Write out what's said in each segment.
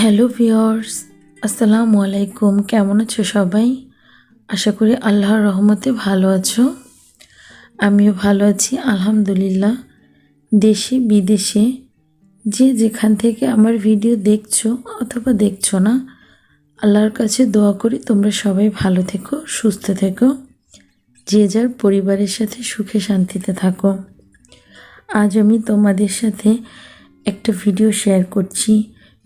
Hello viewers আসসালামু আলাইকুম কেমন আছো সবাই? আশা করি আল্লাহর রহমতে ভালো আছো। আমিও ভালো আছি, আলহামদুলিল্লাহ। দেশে, বিদেশে যে যেখান থেকে আমার ভিডিও দেখছ অথবা দেখছ না, আল্লাহর কাছে দোয়া করি তোমরা সবাই ভালো থেকো, সুস্থ থেকো। যে যার পরিবারের সাথে সুখে শান্তিতে থাকো। আজ আমি তোমাদের সাথে একটা ভিডিও শেয়ার করছি।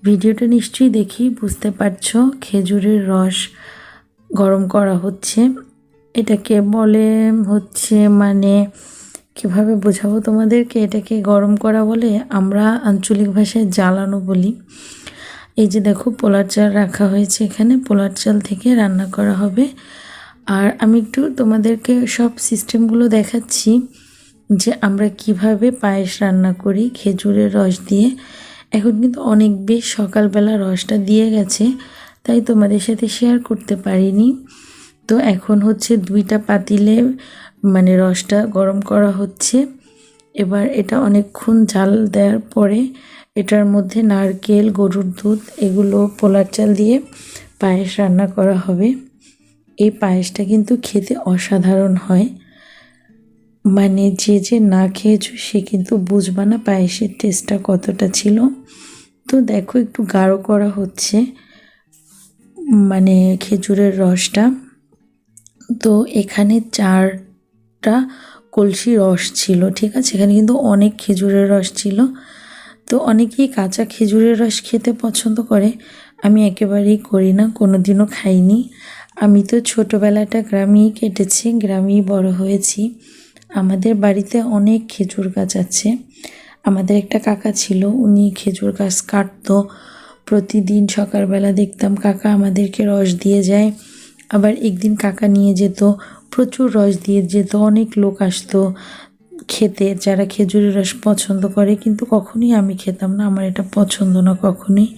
ভিডিওটা নিশ্চয়ই দেখি বুঝতে পারছ, খেজুরের রস গরম করা হচ্ছে। এটাকে বলে হচ্ছে মানে কীভাবে বোঝাবো তোমাদেরকে? এটাকে গরম করা বলে আমরা আঞ্চলিক ভাষায় জ্বালানো বলি। এই যে দেখো, পোলার চাল রাখা হয়েছে এখানে। পোলার চাল থেকে রান্না করা হবে। আর আমি একটু তোমাদেরকে সব সিস্টেমগুলো দেখাচ্ছি। যে আমরা কীভাবে পায়েস রান্না করি, খেজুরের রস দিয়ে। এখন কিন্তু অনেক বেশ সকালবেলা রসটা দিয়ে গেছে, তাই তোমাদের সাথে শেয়ার করতে পারিনি। তো এখন হচ্ছে দুইটা পাতিলে মানে রসটা গরম করা হচ্ছে। এবার এটা অনেকক্ষণ জাল দেওয়ার পরে এটার মধ্যে নারকেল, গরুর দুধ, এগুলো পোলার চাল দিয়ে পায়েস রান্না করা হবে। এই পায়েসটা কিন্তু খেতে অসাধারণ হয়। মানে যে যে না খেয়েছো সে কিন্তু বুঝবা না পায়েসের টেস্টটা কতটা ছিল। তো দেখো একটু গাঢ় করা হচ্ছে মানে খেজুরের রসটা। তো এখানে চারটা কলসি রস ছিল, ঠিক আছে? এখানে কিন্তু অনেক খেজুরের রস ছিল। তো অনেকেই কাঁচা খেজুরের রস খেতে পছন্দ করে। আমি একেবারেই করি না কোনো দিনও খাইনি। আমি তো ছোটোবেলাটা গ্রামেই কেটেছি, গ্রামেই বড় হয়েছি। আমাদের বাড়িতে অনেক খেজুর গাছ আছে। আমাদের একটা কাকা ছিল, উনি খেজুর গাছ কাটতো। প্রতিদিন সকালবেলা দেখতাম কাকা আমাদেরকে রস দিয়ে যায়। আবার একদিন কাকা নিয়ে যেত, প্রচুর রস দিয়ে যেত, অনেক লোক আসতো খেতে, যারা খেজুরের রস পছন্দ করে, কিন্তু কখনোই আমি খেতাম না, আমার এটা পছন্দ না কখনোই।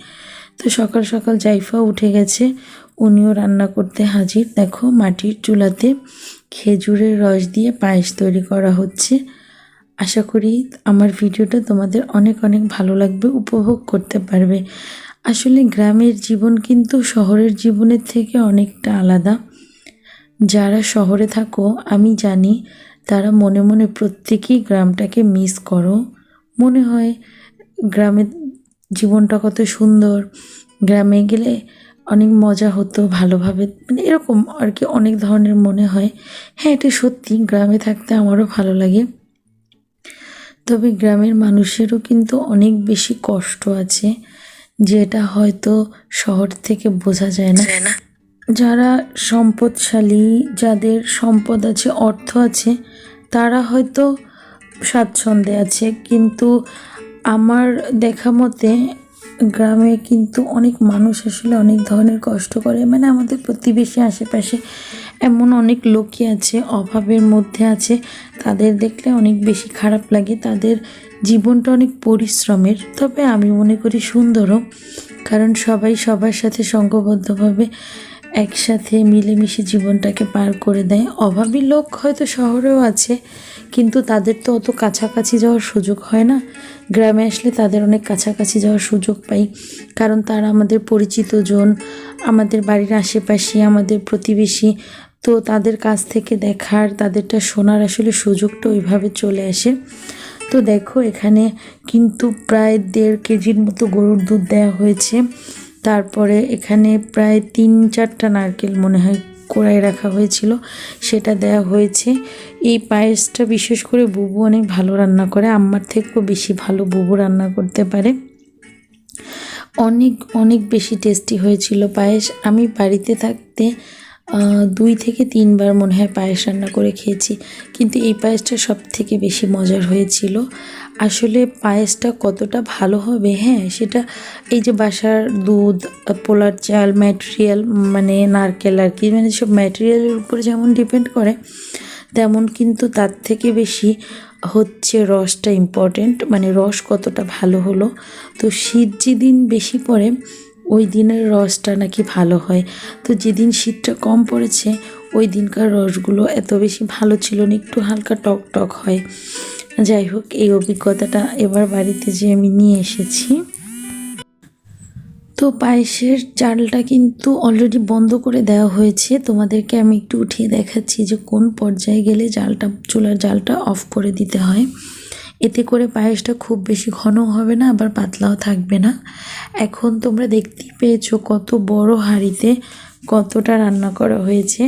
তো সকাল সকাল জাইফা উঠে গেছে, উনিও রান্না করতে হাজির। দেখো মাটির চুলাতে খেজুরের রস দিয়ে পায়েস তৈরি করা হচ্ছে। আশা করি আমার ভিডিওটা তোমাদের অনেক অনেক ভালো লাগবে, উপভোগ করতে পারবে। আসলে গ্রামের জীবন কিন্তু শহরের জীবনের থেকে অনেকটা আলাদা। যারা শহরে থাকো, আমি জানি তারা মনে মনে প্রত্যেকেই গ্রামটাকে মিস করো। মনে হয় গ্রামের জীবনটা কত সুন্দর। গ্রামে গেলে অনেক মজা হতো ভালোভাবে। মানে এরকম আর কি অনেক ধরনের মনে হয়। হ্যাঁ এটা সত্যি গ্রামে থাকতে আমারও ভালো লাগে। তবে গ্রামের মানুষেরও কিন্তু অনেক বেশি কষ্ট আছে যেটা হয়তো শহর থেকে বোঝা যায় না। যারা সম্পদশালী যাদের সম্পদ আছে অর্থ আছে তারা হয়তো স্বাচ্ছন্দ্যে আছে। কিন্তু আমার দেখা মতে গ্রামে কিন্তু অনেক মানুষ আসলে অনেক ধরনের কষ্ট করে। মানে আমাদের প্রতিবেশী আশেপাশে এমন অনেক লোকই আছে, অভাবের মধ্যে আছে। তাদের দেখলে অনেক বেশি খারাপ লাগে। তাদের জীবনটা অনেক পরিশ্রমের। তবে আমি মনে করি সুন্দরও। কারণ সবাই সবার সাথে সংঘবদ্ধভাবে একসাথে মিলেমিশে জীবনটাকে পার করে দেয়। অভাবী লোক হয়তো শহরেও আছে, কিন্তু তাদের তো অত কাছাকাছি যাওয়ার সুযোগ হয় না। গ্রামে আসলে তাদের অনেক কাছাকাছি যাওয়ার সুযোগ পাই, কারণ তারা আমাদের পরিচিত জন, আমাদের বাড়ির আশেপাশে, আমাদের প্রতিবেশী। তো তাদের কাছ থেকে দেখার, তাদেরটা শোনার আসলে সুযোগটা ওইভাবে চলে আসে। তো দেখো এখানে কিন্তু প্রায় দেড় কেজির মতো গরুর দুধ দেওয়া হয়েছে। তারপরে এখানে প্রায় তিন চারটা নারকেল মনে হয় কোড়াই রাখা হয়েছিল, সেটা দেওয়া হয়েছে। এই পায়েসটা বিশেষ করে বুবু অনেক ভালো রান্না করে, আম্মার থেকেও বেশি ভালো বুবু রান্না করতে পারে। অনেক অনেক বেশি টেস্টি হয়েছিল পায়েস। আমি বাড়িতে থাকতে দুই থেকে তিনবার মনে হয় পায়েস রান্না করে খেয়েছি, কিন্তু এই পায়েসটা সব থেকে বেশি মজার হয়েছিল। আসলে পায়েসটা কতটা ভালো হবে হ্যাঁ সেটা এই যে বাসার দুধ, পোলার চাল ম্যাটেরিয়াল মানে নারকেল আর কি মানে সব ম্যাটেরিয়ালের উপরে যেমন ডিপেন্ড করে, তেমন কিন্তু তার থেকে বেশি হচ্ছে রসটা ইম্পর্টেন্ট মানে রস কতটা ভালো হলো। তো শীত যেদিন বেশি পড়ে, ওই দিনের রসটা নাকি ভালো হয়। তো যেদিন শীতটা কম পড়েছে, ওই দিনকার রসগুলো এত বেশি ভালো ছিল না, একটু হালকা টক টক হয়। যাই হোক এই অভিজ্ঞতাটা এবার বাড়িতে যে আমি নিয়ে এসেছি। তো পায়েসের চালটা কিন্তু অলরেডি বন্ধ করে দেওয়া হয়েছে। তোমাদেরকে আমি একটু উঠিয়ে দেখাচ্ছি যে কোন পর্যায়ে গেলে জালটা চুলার জালটা অফ করে দিতে হয়। এতে করে পায়েসটা খুব বেশি ঘন হবে না, আবার পাতলাও থাকবে না। এখন তোমরা দেখতেই পেয়েছ কত বড় হাঁড়িতে কতটা রান্না করা হয়েছে।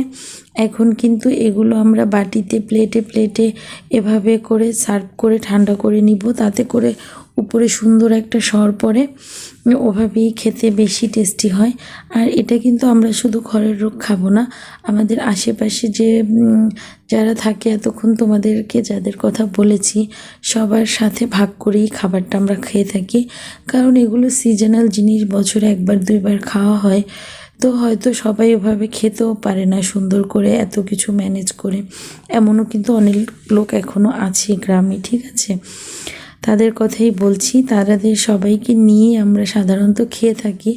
এখন কিন্তু এগুলো আমরা বাটিতে প্লেটে প্লেটে এভাবে করে সার্ভ করে ঠান্ডা করে নিব। তাতে করে উপরে সুন্দর একটা সর পড়ে। ওভাবেই খেতে বেশি টেস্টি হয়। আর এটা কিন্তু আমরা শুধু ঘরের রোগ খাব না। আমাদের আশেপাশে যে যারা থাকে এতক্ষণ তোমাদেরকে যাদের কথা বলেছি, সবার সাথে ভাগ করেই খাবারটা আমরা খেয়ে থাকি। কারণ এগুলো সিজনাল জিনিস, বছরে একবার, দুইবার খাওয়া হয়। তো হয়তো সবাই ওভাবে খেতেও পারে না সুন্দর করে এত কিছু ম্যানেজ করে। এমনও কিন্তু অনেক লোক এখনও আছে গ্রামে, ঠিক আছে? তাদের কথাই বলছি তাদের সবাইকে নিয়ে আমরা সাধারণত খেয়ে থাকি,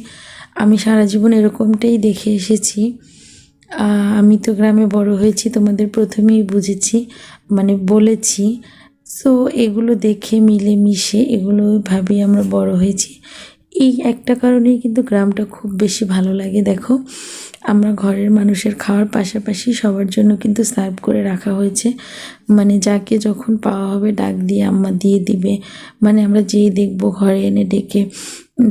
আমি সারা জীবন এরকমটাই দেখে এসেছি। আমি তো গ্রামে বড় হয়েছি, তোমাদের প্রথমেই বুঝেছি মানে বলেছি। সো এগুলো দেখে মিলে মিশে এগুলো ভাবেই আমরা বড় হয়েছি। এই একটা কারণেই কিন্তু গ্রামটা খুব বেশি ভালো লাগে, দেখো। আমরা ঘরের মানুষের খাওয়ার পাশাপাশি সবার জন্য কিন্তু সার্ভ করে রাখা হয়েছে। মানে যাকে যখন পাওয়া হবে ডাক দিয়ে আম্মা দিয়ে দিবে। মানে আমরা যেই দেখব ঘরে এনে ডেকে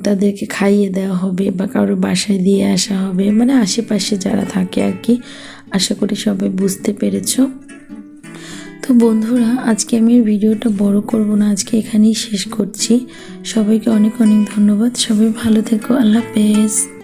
তাদেরকে খাইয়ে দেওয়া হবে বা কারোর বাসায় দিয়ে আসা হবে। মানে আশেপাশে যারা থাকে আর কি, আশা করি সবাই বুঝতে পেরেছ। তো বন্ধুরা, আজকে আমি ভিডিওটা বড় করব না, আজকে এখানেই শেষ করছি। সবাইকে অনেক অনেক ধন্যবাদ। সবাই ভালো থেকো। আল্লাহ হাফেজ।